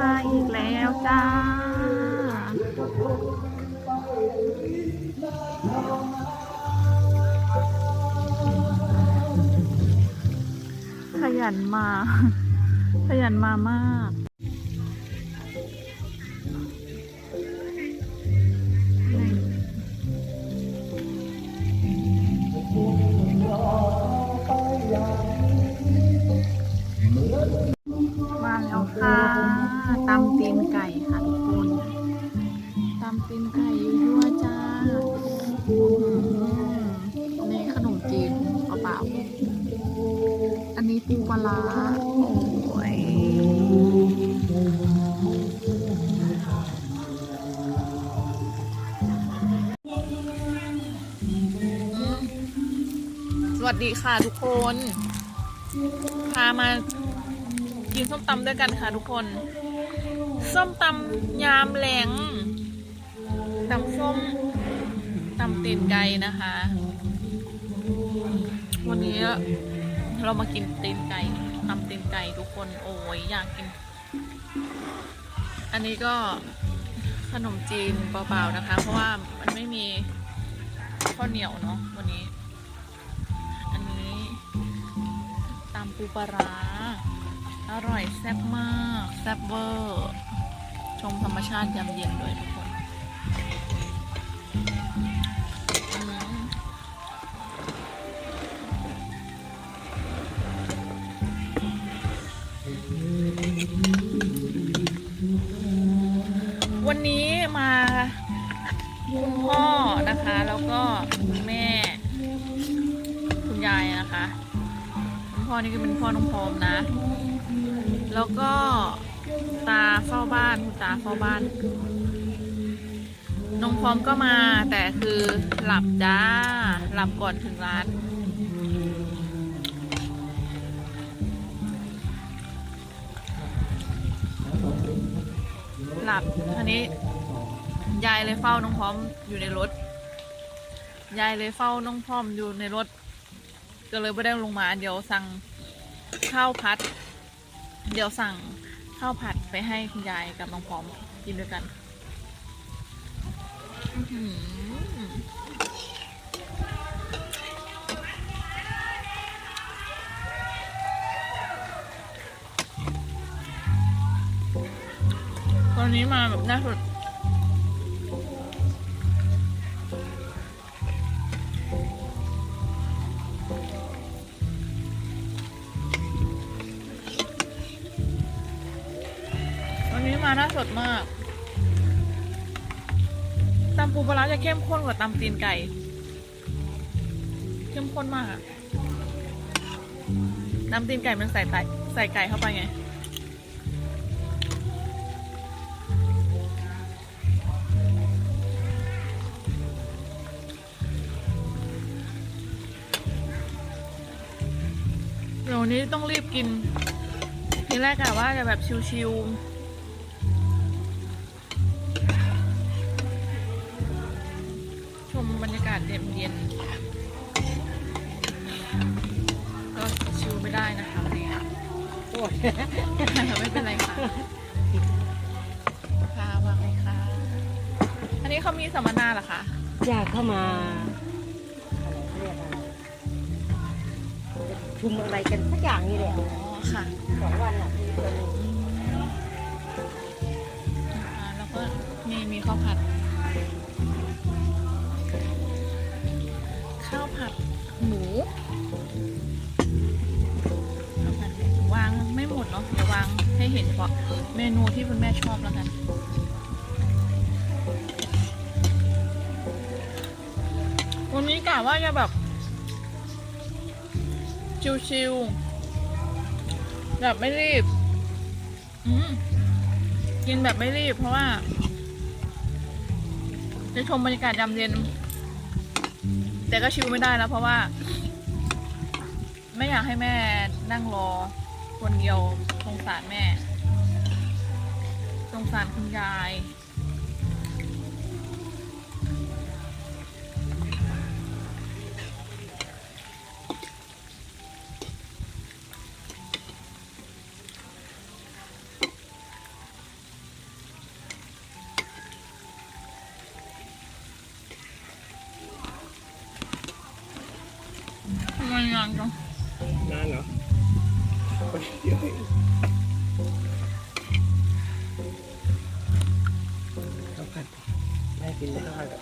มาอีกแล้วจ้า ขยันมา ขยันมามาก ๆอันนี้ปูปลาร้าโอ้ยสวัสดีค่ะทุกคน พามากินส้มตำด้วยกันค่ะทุกคน ส้มตำยามแหลงตำส้มตำตีนไก่นะคะ วันนี้ เรามากินตีนไก่ตำตีนไก่ทุกคนโอ้ยอยากกิน อันนี้ก็ขนมจีนเปล่าๆนะคะ เพราะว่ามันไม่มีข้าวเหนียวเนาะวันนี้ อันนี้ตำปูปลาร้าอร่อยแซ่บมาก แซ่บเวอร์ ชมธรรมชาติยามเย็นด้วยทุกคน วันนี้มาคุณพ่อนะคะ แล้วก็คุณแม่ คุณยายนะคะคุณพ่อนี่ก็เป็นพ่อน้องพรมนะ แล้วก็ตาเฝ้าบ้านคุณตาเฝ้าบ้านน้องพร้อมก็มาแต่คือหลับจ้าหลับก่อนถึงร้าน หลับอันี้ ยายเลยเฝ้าน้องพร้อมอยู่ในรถ ยายเลยเฝ้าน้องพร้อมอยู่ในรถ ก็เลยไม่ได้ลงมา เดี๋ยวสั่งข้าวพัด เดี๋ยวสั่งข้าวผัดไปให้คุณยายกับน้องพร้อมกินด้วยกัน อื ตอนนี้มาแบบน่าสดวันนี้มาน้าสดมากตำปูปลาร้าจะเข้มข้นกว่าตำตีนไก่ เข้มข้นมากอะตำตีนไก่มันใส่ไก่ใส่ไก่เข้าไปไง นนี้ต้องรีบกิน ทีแรกกะว่าจะแบบชิวๆ ชมบรรยากาศเย็นๆ ก็ชิวไม่ได้นะคะวันนี้โอ้ยไม่เป็นไรค่ะค่ะวางเลยค่ะ อันนี้เขามีสัมมนาเหรอคะอยากเข้ามา ชุมอะไรกันสักอย่างนี่แหละอ๋อค่ะสองวันอะที่จะมีอ่าแล้วก็มีมีข้าวผัด ข้าวผัดหมูข้าวผัดหมูวางไม่หมดเนาะเดี๋ยววางให้เห็นเฉพาะเมนูที่คุณแม่ชอบแล้วกันวันนี้กะว่าจะแบบ ชิวๆแบบไม่รีบกินแบบไม่รีบ เพราะว่าจะชมบรรยากาศยามเย็น แต่ก็ชิวไม่ได้แล้วเพราะว่า ไม่อยากให้แม่นั่งรอ คนเดียวสงสารแม่สงสารคุณยาย กินข้าวผัดกับ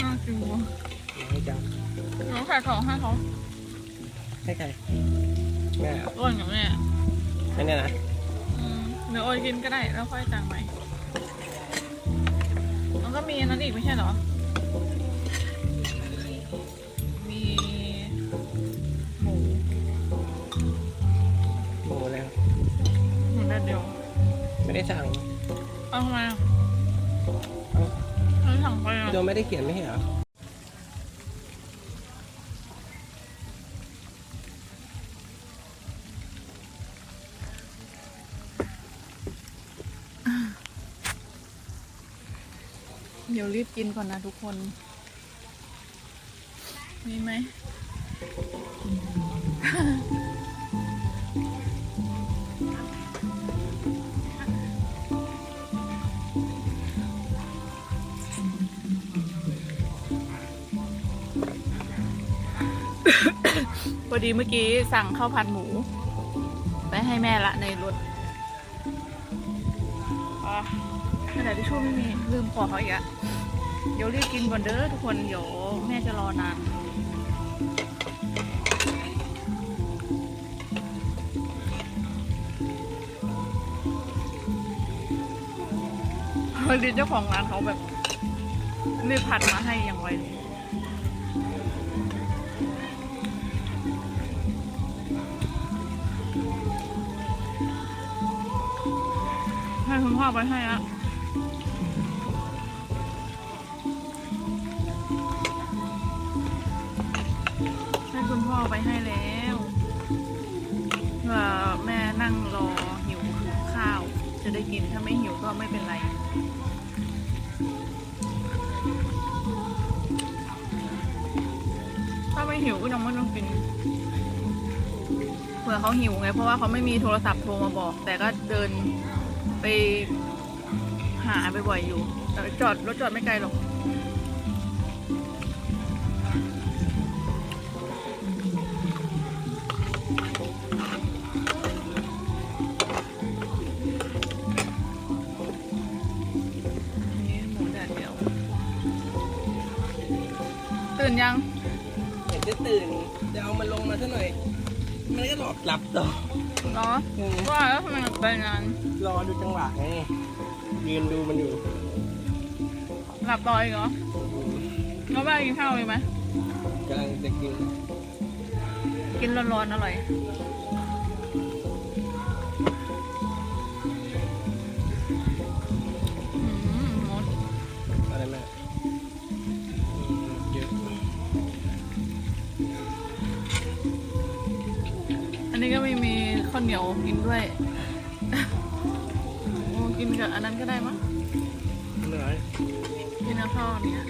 น่ากินว่ะให้จังน้องใส่ของให้เขาให้ใครแม่เออ้วนกับแม่ไม่เนี่ยนะอืมเดี๋ยวโอนกินก็ได้แล้วค่อยจ่ายใหม่มันก็มีอันนั้นอีกไม่ใช่เหรอ มีหมูหมูแล้วหมูแดดเดียว ไม่ได้สั่งเอาทำไมอะ โดไม่ได้เขียนไม่ใช่เหรอเดี๋ยวรีบกินก่อนนะทุกคน มีไหม อดีเมื่อกี้สั่งข้าวผัดหมู ไปให้แม่ละในรถอะขณะที่ช่วงไม่มีลืมขอเขาอีกอะเดี๋ยวรีบกินก่อนเด้อทุกคนเดี๋ยวแม่จะรอนานพอดีเจ้าของร้านเขาแบบรีบผัดมาให้อย่างไวเลย ให้คุณพ่อไปให้อะให้คุณพ่อไปให้แล้วเพื่อแม่นั่งรอหิวข้าว จะได้กินถ้าไม่หิวก็ไม่เป็นไรถ้าไม่หิวก็ยังไม่ต้องกินเผื่อเขาหิวไงเพราะว่าเขาไม่มีโทรศัพท์โทรมาบอก แต่ก็เดิน ไปหาไปบ่อยอยู่ แต่จอดรถจอดไม่ไกลหรอกนี่หมูแดดเดียวตื่นยังเห็นจะตื่นจะเอามันลงมาซะหน่อย มันก็หลบหลับต่อเนาะอืมว่าแล้วทำไมไปงาน รอดูจังหวะไงยืนดูมันอยู่หลับต่ออีกเหรอแล้วแม่กินข้าวอีกไหมกำลังจะกินกินร้อนๆอร่อยอืมหมดอะไรแม่เยอะอันนี้ก็ไม่มีข้าวเหนียวกินด้วย กินกับอันนั้นก็ได้มั้งเหนื่อยกินกับข้าวเนี้ย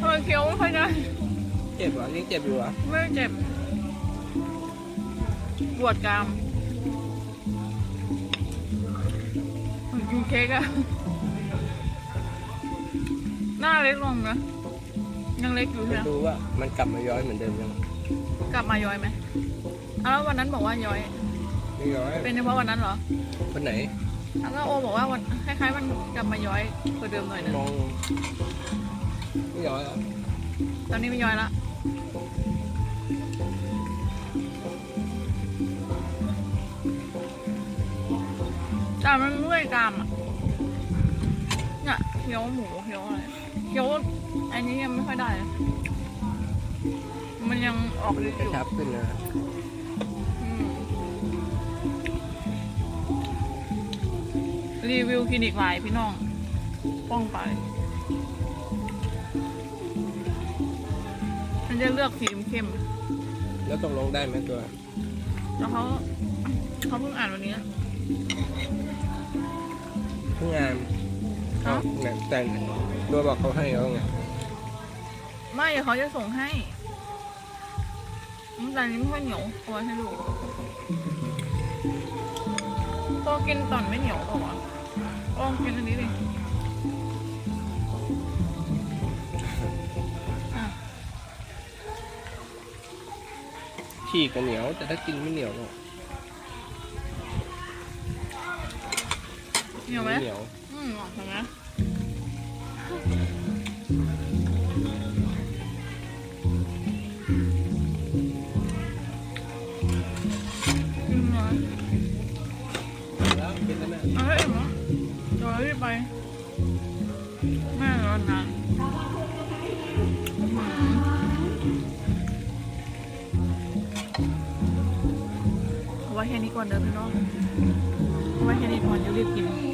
ทำไมเคี้ยวไม่ค่อยได้เจ็บเหรอยังเจ็บอยู่เหรอไม่เจ็บ ปวดกรามเหมือนกินเค้กอะหน้าเล็กลงนะยังเล็กอยู่ไม่ใช่ไหมรู้ว่ามันกลับมาย้อยเหมือนเดิมยัง กลับมาย้อยไหมอ้าวแล้ววันนั้นบอกว่าย้อยไม่ย้อยเป็นเฉพาะวันนั้นเหรอคนไหนอ้าวแล้วโอบอกว่าวันคล้ายๆมันกลับมาย้อยกว่าเดิมหน่อยนึงมองไม่ย้อยเหรอตอนนี้ไม่ย้อยละแต่มันเมื่อยกรามอะเนี่ยเคี้ยวหมูเคี้ยวอะไรเคี้ยวอันนี้ยังไม่ค่อยได้เลย มันยังออกฤทธิ์กอระยู่ชับขึ้นนะอืมรีวิวคลินิกหลายพี่น้อง ป้องไป มันจะเลือกสีเข้มแล้วตกลงได้ไหมตัวๆแล้วเขาเขาเพิ่งอ่านวันนี้เพิ่งงานเอ้าเนี่ยแต่ตัวบอกเขาให้เขาไงไม่เดี๋ยวเขาจะส่งให้ น้ำตาลนี้ไม่ค่อยเหนียวตัวให้ดูตัวกินตอนไม่เหนียวตัวลองกินอันนี้ดิฉีกก็เหนียว แต่ถ้ากินไม่เหนียวหรอกเหนียวไหม เหนียว อืมเหรอเล้วแม่เอาให้อิ่มเหรอเดี๋ยวรีบไปแม่รอนนะเอาไว้แค่นี้ก่อนเด้อพี่น้องเอาไว้แค่นี้ก่อนเดี๋ยวรีบกิน